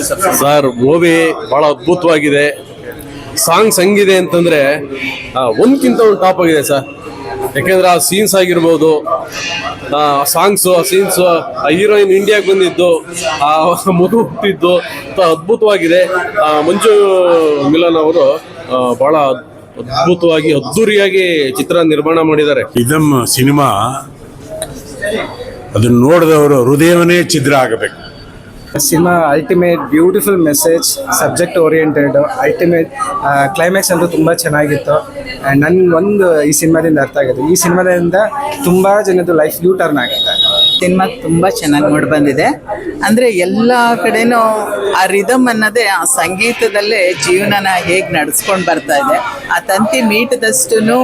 Sir. Sir movie ಬಹಳ ಅದ್ಭುತವಾಗಿದೆ. Songs ಹಂಗಿದೆ ಅಂತಂದ್ರೆ ಆ, ಒಂದ್ಕಿಂತ ಒಂದು ಟಾಪ್ ಆಗಿದೆ ಸರ್. ಯಾಕೆಂದ್ರೆ ಆ ಸೀನ್ಸ್ ಆಗಿರ್ಬೋದು ಸಾಂಗ್ಸು ಆ ಸೀನ್ಸ್ ಆ ಹೀರೋಯಿನ್ ಇಂಡಿಯಾಗೆ ಬಂದಿದ್ದು ಆ ಮಗು ಹುಟ್ಟಿದ್ದು ತ- ಅದ್ಭುತವಾಗಿದೆ. ಆ, ಮಂಜು ಮಿಲನ್ ಅವರು ಆ, ಬಹಳ ಅದ್ಭುತವಾಗಿ ಅದ್ದೂರಿಯಾಗಿ ಚಿತ್ರ ನಿರ್ಮಾಣ ಮಾಡಿದ್ದಾರೆ. ಇದಮ್ಮ ಸಿನಿಮಾ ಅದನ್ನ ನೋಡಿದವರು ಹೃದಯವನ್ನೇ ಛಿದ್ರ ಆಗಬೇಕು. Cinema ultimate beautiful message subject oriented ultimate climax ಅಂತೂ ತುಂಬ ಚೆನ್ನಾಗಿತ್ತು. ಆ್ಯಂಡ್ ನನ್ನ ಒಂದು ಈ ಸಿನಿಮಾದಿಂದ ಅರ್ಥ ಆಗಿದೆ. ಈ ಸಿನಿಮಾದಿಂದ ತುಂಬ ಜನದ್ದು ಲೈಫ್ ಯೂ ಟರ್ನ್ ಆಗುತ್ತೆ. ಸಿನಿಮಾ ತುಂಬ ಚೆನ್ನಾಗಿ ನೋಡಿ ಬಂದಿದೆ. ಅಂದರೆ ಎಲ್ಲ ಕಡೆನೂ ಆ ರಿದಮ್ ಅನ್ನೋದೇ ಆ ಸಂಗೀತದಲ್ಲೇ ಜೀವನನ ಹೇಗೆ ನಡೆಸ್ಕೊಂಡು ಬರ್ತಾ ಇದೆ. ಆ ತಂತಿ ಮೀಟದಷ್ಟು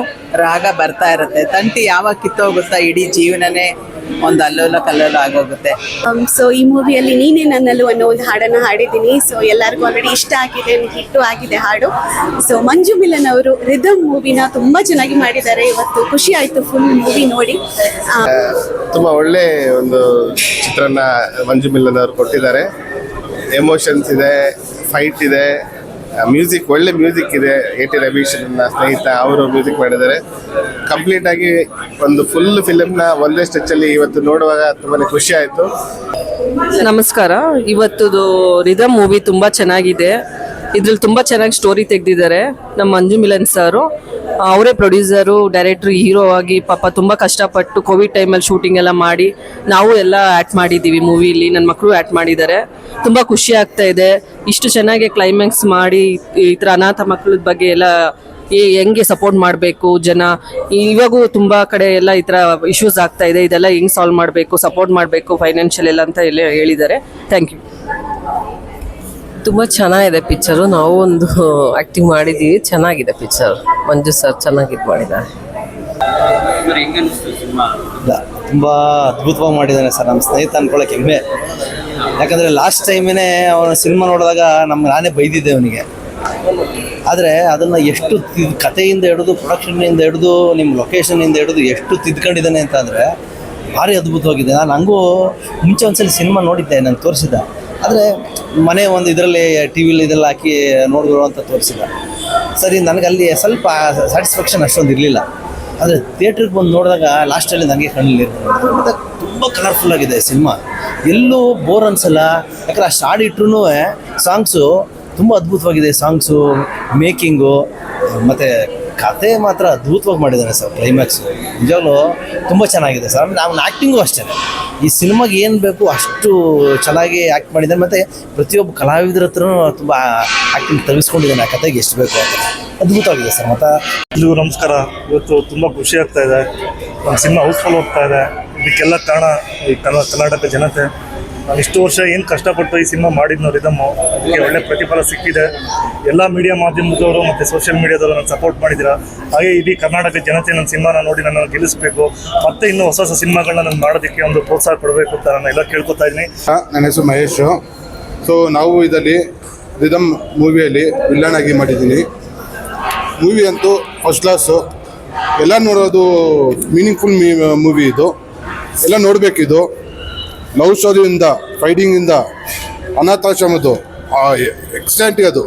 ರಾಗ ಬರ್ತಾ ಇರುತ್ತೆ. ತಂತಿ ಯಾವಾಗ ಕಿತ್ತೋಗುತ್ತಾ? ಇಡೀ ಜೀವನನೇ ಒಂದು ಅಲ್ಲೋಲ ಕಲ್ಲೋಲ ಆಗೋಗುತ್ತೆ. ಸೊ ಈ ಮೂವಿಯಲ್ಲಿ ನೀನೇ ನನ್ನಲ್ಲೂ ಅನ್ನೋ ಒಂದು ಹಾಡನ್ನು ಹಾಡಿದ್ದೀನಿ. ಸೊ ಎಲ್ಲರಿಗೂ ಆಲ್ರೆಡಿ ಇಷ್ಟ ಆಗಿದೆ ಹಿಟ್ಟು ಆಗಿದೆ ಹಾಡು. ಸೊ ಮಂಜು ಮಿಲನ್ ಅವರು ರಿದಮ್ ಮೂವಿನ ತುಂಬಾ ಚೆನ್ನಾಗಿ ಮಾಡಿದ್ದಾರೆ. ಇವತ್ತು ಖುಷಿ ಆಯ್ತು ಫುಲ್ ಮೂವಿ ನೋಡಿ. ತುಂಬಾ ತುಂಬ ಒಳ್ಳೆ ಒಂದು ಚಿತ್ರನ ಮಂಜು ಮಿಲನ್ ಅವರು ಕೊಟ್ಟಿದ್ದಾರೆ. ಎಮೋಷನ್ಸ್ ಇದೆ ಫೈಟ್ ಇದೆ ಮ್ಯೂಸಿಕ್ ಒಳ್ಳೆ ಮ್ಯೂಸಿಕ್ ಇದೆ. ಎ ಟಿ ರವೀಶ್ ನನ್ನ ಸ್ನೇಹಿತ ಅವರು ಮ್ಯೂಸಿಕ್ ಮಾಡಿದ್ದಾರೆ. ಕಂಪ್ಲೀಟ್ ಆಗಿ ಒಂದು ಫುಲ್ ಫಿಲಮ್ನ ಒಂದೇ ಸ್ಟೆಚ್ಚಲ್ಲಿ ಇವತ್ತು ನೋಡುವಾಗ ತುಂಬಾನೇ ಖುಷಿ ಆಯ್ತು. ನಮಸ್ಕಾರ. ಇವತ್ತದು ರಿದಮ್ ಮೂವಿ ತುಂಬ ಚೆನ್ನಾಗಿದೆ. ಇದ್ರಲ್ಲಿ ತುಂಬ ಚೆನ್ನಾಗಿ ಸ್ಟೋರಿ ತೆಗೆದಿದ್ದಾರೆ ನಮ್ಮ ಮಂಜು ಮಿಲನ್ ಸರು. ಅವರೇ ಪ್ರೊಡ್ಯೂಸರು ಡೈರೆಕ್ಟ್ರು ಹೀರೋ ಆಗಿ ಪಾಪ ತುಂಬ ಕಷ್ಟಪಟ್ಟು ಕೋವಿಡ್ ಟೈಮಲ್ಲಿ ಶೂಟಿಂಗ್ ಎಲ್ಲ ಮಾಡಿ ನಾವು ಎಲ್ಲ ಆ್ಯಕ್ಟ್ ಮಾಡಿದ್ದೀವಿ ಮೂವಿಲಿ ನನ್ನ ಮಕ್ಕಳು ಆ್ಯಕ್ಟ್ ಮಾಡಿದ್ದಾರೆ. ತುಂಬ ಖುಷಿ ಆಗ್ತಾ ಇದೆ. ಇಷ್ಟು ಚೆನ್ನಾಗಿ ಕ್ಲೈಮ್ಯಾಕ್ಸ್ ಮಾಡಿ ಈ ಥರ ಅನಾಥ ಮಕ್ಕಳ ಬಗ್ಗೆ ಎಲ್ಲ ಈ ಹೆಂಗೆ ಸಪೋರ್ಟ್ ಮಾಡಬೇಕು ಜನ? ಇವಾಗೂ ತುಂಬ ಕಡೆ ಎಲ್ಲ ಈ ಥರ ಇಶ್ಯೂಸ್ ಆಗ್ತಾ ಇದೆ. ಇದೆಲ್ಲ ಹೆಂಗೆ ಸಾಲ್ವ್ ಮಾಡಬೇಕು ಸಪೋರ್ಟ್ ಮಾಡಬೇಕು ಫೈನಾನ್ಷಿಯಲ್ ಎಲ್ಲ ಅಂತ ಎಲ್ಲ ಹೇಳಿದ್ದಾರೆ. ಥ್ಯಾಂಕ್ ಯು ತುಂಬ ಚೆನ್ನಾಗಿದೆ ಪಿಕ್ಚರು ನಾವು ಒಂದು ಆ್ಯಕ್ಟಿಂಗ್ ಮಾಡಿದ್ದೀವಿ ಚೆನ್ನಾಗಿದೆ ಪಿಕ್ಚರ್ ಮಂಜು ಸರ್ ಚೆನ್ನಾಗಿ ಇದು ಮಾಡಿದ್ದಾರೆ ತುಂಬ ಅದ್ಭುತವಾಗಿ ಮಾಡಿದ್ದಾನೆ ಸರ್. ನಮ್ಮ ಸ್ನೇಹಿತ ಅನ್ಕೊಳ್ಳೋಕೆ ಹೆಮ್ಮೆ. ಯಾಕಂದರೆ ಲಾಸ್ಟ್ ಟೈಮೇ ಅವನ ಸಿನಿಮಾ ನೋಡಿದಾಗ ನಮ್ಗೆ ನಾನೇ ಬೈದಿದ್ದೆ ಅವನಿಗೆ. ಆದರೆ ಅದನ್ನು ಎಷ್ಟು ಕಥೆಯಿಂದ ಹಿಡಿದು ಪ್ರೊಡಕ್ಷನ್ನಿಂದ ಹಿಡಿದು ನಿಮ್ಮ ಲೊಕೇಶನ್ನಿಂದ ಹಿಡಿದು ಎಷ್ಟು ತಿದ್ಕೊಂಡಿದ್ದಾನೆ ಅಂತ ಅಂದರೆ ಭಾರಿ ಅದ್ಭುತವಾಗಿದೆ. ನಾನು ಹಂಗೂ ಮುಂಚೆ ಒಂದ್ಸಲ ಸಿನಿಮಾ ನೋಡಿದ್ದೆ, ನಾನು ತೋರಿಸಿದ್ದ. ಆದರೆ ಮನೆ ಒಂದು ಇದರಲ್ಲಿ ಟಿ ವಿಲಿ ಇದೆಲ್ಲ ಹಾಕಿ ನೋಡಿದ್ರು ಅಂತ ತೋರಿಸಿದ ಸರಿ, ನನಗೆ ಅಲ್ಲಿ ಸ್ವಲ್ಪ ಸ್ಯಾಟಿಸ್ಫ್ಯಾಕ್ಷನ್ ಅಷ್ಟೊಂದು ಇರಲಿಲ್ಲ. ಆದರೆ ಥಿಯೇಟ್ರಿಗೆ ಬಂದು ನೋಡಿದಾಗ ಲಾಸ್ಟಲ್ಲಿ ನನಗೆ ಕಣ್ಣಲ್ಲಿ ಮತ್ತು ತುಂಬ ಕಲರ್ಫುಲ್ ಆಗಿದೆ ಸಿನಿಮಾ ಎಲ್ಲೂ ಬೋರ್ ಅನ್ಸಲ್ಲ. ಯಾಕಂದ್ರೆ ಅಷ್ಟು ಹಾಡಿಟ್ರು ಸಾಂಗ್ಸು ತುಂಬ ಅದ್ಭುತವಾಗಿದೆ ಸಾಂಗ್ಸು, ಮೇಕಿಂಗು, ಮತ್ತು ಕತೆ ಮಾತ್ರ ಅದ್ಭುತವಾಗಿ ಮಾಡಿದ್ದಾರೆ ಸರ್ ಕ್ಲೈಮ್ಯಾಕ್ಸು ನಿಜವಾಗ್ಲೂ ತುಂಬ ಚೆನ್ನಾಗಿದೆ ಸರ್. ನಾವು ಆ್ಯಕ್ಟಿಂಗು ಅಷ್ಟೇ. ಈ ಸಿನಿಮಾಗೆ ಏನು ಬೇಕು ಅಷ್ಟು ಚೆನ್ನಾಗಿ ಆ್ಯಕ್ಟ್ ಮಾಡಿದ್ದಾನೆ ಮತ್ತು ಪ್ರತಿಯೊಬ್ಬ ಕಲಾವಿದರ ಹತ್ರನೂ ತುಂಬ ಆ್ಯಕ್ಟಿಂಗ್ ತರಿಸ್ಕೊಂಡಿದ್ದಾನೆ ಆ ಕತೆಗೆ ಎಷ್ಟು ಬೇಕು ಅಂತ. ಅದ್ಭುತವಾಗಿದೆ ಸರ್. ಮತ್ತು ಎಲ್ಲರಿಗೂ ನಮಸ್ಕಾರ. ಇವತ್ತು ತುಂಬ ಖುಷಿ ಆಗ್ತಾ ಇದೆ. ಸಿನಿಮಾ ಹೌಸ್ಫುಲ್ ಹೋಗ್ತಾ ಇದೆ. ಇದಕ್ಕೆಲ್ಲ ಕಾರಣ ಈ ಕನ್ನಡ ಕರ್ನಾಟಕ ಜನತೆ. ನಾನು ಇಷ್ಟು ವರ್ಷ ಏನು ಕಷ್ಟಪಟ್ಟು ಈ ಸಿನಿಮಾ ಮಾಡಿದ್ನೋ ರಿದಮ್ಮು ಅದಕ್ಕೆ ಒಳ್ಳೆ ಪ್ರತಿಫಲ ಸಿಕ್ಕಿದೆ. ಎಲ್ಲ ಮೀಡಿಯಾ ಮಾಧ್ಯಮದವರು ಮತ್ತು ಸೋಷಿಯಲ್ ಮೀಡಿಯಾದವರು ನಾನು ಸಪೋರ್ಟ್ ಮಾಡಿದ್ದೀರಾ? ಹಾಗೆ ಇಡೀ ಕರ್ನಾಟಕ ಜನತೆ ನನ್ನ ಸಿನಿಮಾನ ನೋಡಿ ನನ್ನ ಗೆಲ್ಲಿಸಬೇಕು. ಮತ್ತೆ ಇನ್ನೂ ಹೊಸ ಹೊಸ ಸಿನಿಮಾಗಳನ್ನ ನಾನು ಮಾಡೋದಕ್ಕೆ ಒಂದು ಪ್ರೋತ್ಸಾಹ ಕೊಡಬೇಕು ಅಂತ ನಾನು ಎಲ್ಲ ಕೇಳ್ಕೊತಾ ಇದ್ದೀನಿ. ನನ್ನ ಹೆಸರು ಮಹೇಶು. ಸೊ ನಾವು ಇದರಲ್ಲಿ ರಿದಮ್ ಮೂವಿಯಲ್ಲಿ ವಿಲ್ಲನ್ ಆಗಿ ಮಾಡಿದ್ದೀನಿ. ಮೂವಿ ಅಂತೂ ಫಸ್ಟ್ ಕ್ಲಾಸು ಎಲ್ಲ ನೋಡೋದು ಮೀನಿಂಗ್ಫುಲ್ ಮೂವಿ ಇದು. ಎಲ್ಲ ನೋಡಬೇಕಿದು. ಲವ್ ಸ್ಟೋರಿಯಿಂದ ಫೈಟಿಂಗಿಂದ ಅನಾಥಾಶ್ರಮದ್ದು ಎಕ್ಸ್ಟೆಂಟ್ ಅದು.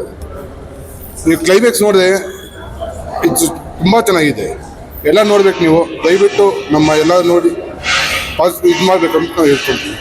ನೀವು ಕ್ಲೈಮ್ಯಾಕ್ಸ್ ನೋಡಿದ್ರೆ ಇದು ತುಂಬ ಚೆನ್ನಾಗಿದೆ. ಎಲ್ಲ ನೋಡ್ಬೇಕು ನೀವು. ದಯವಿಟ್ಟು ನಮ್ಮ ಎಲ್ಲ ನೋಡಿ, ಪಾಸ್ ಇದು ಮಾಡಬೇಕಂತ ನಾವು ಹೇಳ್ತೀನಿ.